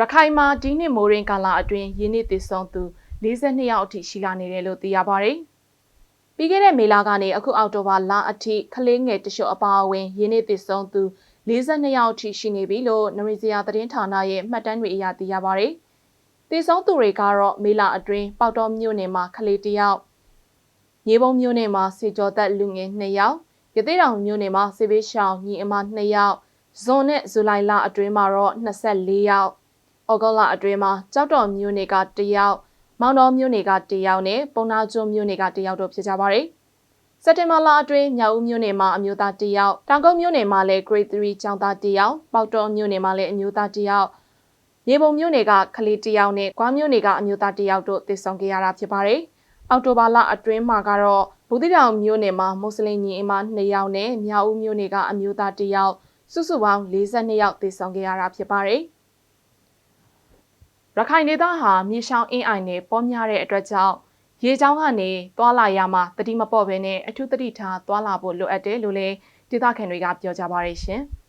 ရခိုင်မှာဒီနှစ်မိုးရင်းကာလအတွင်းရင်းနှီးတည်ဆုံသူ42ယောက်အထိရှိလာနေတယ်လို့သိရပါတယ်။ပြီးခဲ့တဲ့မေလကနေအခုအောက်တိုဘာလအထိကလေးငယ်တချို့အပါအဝင်ရင်းနှီးတည်ဆုံသူ42ယောက်အထိရှိနေပြီလို့နရီစရာသတင်းဌာနရဲ့မှတ်တမ်းတွေအရသိရပါတယ်။တည်ဆုံသူတွေကတော့မေလအတွင်းပေါတော်မြို့နယ်မှာကလေးတစ်ယောက်မြေပုံမြို့နယ်မှာစေကျော်သက်လူငယ်2ယောက်ရသေးတောင်မြို့နယ်မှာစေဘေးရှောင်းညီအမ2ယောက်ဇွန်နဲ့ဇူလိုင်လအတွင်းမှာတော့24ယောက် ဩဂုတ်လအတွင်းမှာကြောက်တော်မြို့နယ်က1ယောက်မောင်တော်မြို့နယ်က1ယောက်နဲ့ပုံနာကျွန်းမြို့နယ်က1ယောက်တို့ဖြစ်ကြပါတယ်စက်တင်ဘာလအတွင်းမြောက်ဦးမြို့နယ်မှာအမျိုးသား1ယောက်တောင်ကုန်းမြို့နယ်မှာလည်း grade 3ကျောင်းသား1ယောက်ပေါတော်မြို့နယ်မှာလည်းအမျိုးသား1ယောက်ရေပုံမြို့နယ်ကကလေး1ယောက်နဲ့ကွာမြို့နယ်ကအမျိုးသား1ယောက်တို့တည်ဆုံခဲ့ရတာဖြစ်ပါတယ်အော်တိုဘာလအတွင်းမှာကတော့ဘူးတိတောင်မြို့နယ်မှာမွတ်စလင်ညီအမ2ယောက်နဲ့မြောက်ဦးမြို့နယ်ကအမျိုးသား1ယောက်စုစုပေါင်း42ယောက်တည်ဆုံခဲ့ရတာဖြစ်ပါတယ်။ ရခိုင်ဒေသဟာမြေရှောင်းအင်းအိုင်နဲ့ပေါများတဲ့အတွက်ကြောင့်ရေချောင်းကနေသွာလာရမှာတတိမပေါ့ဘဲနဲ့အထူးတတိထားသွာလာဖို့လိုအပ်တယ်လို့လည်းဒေသခံတွေကပြောကြပါရရှင်။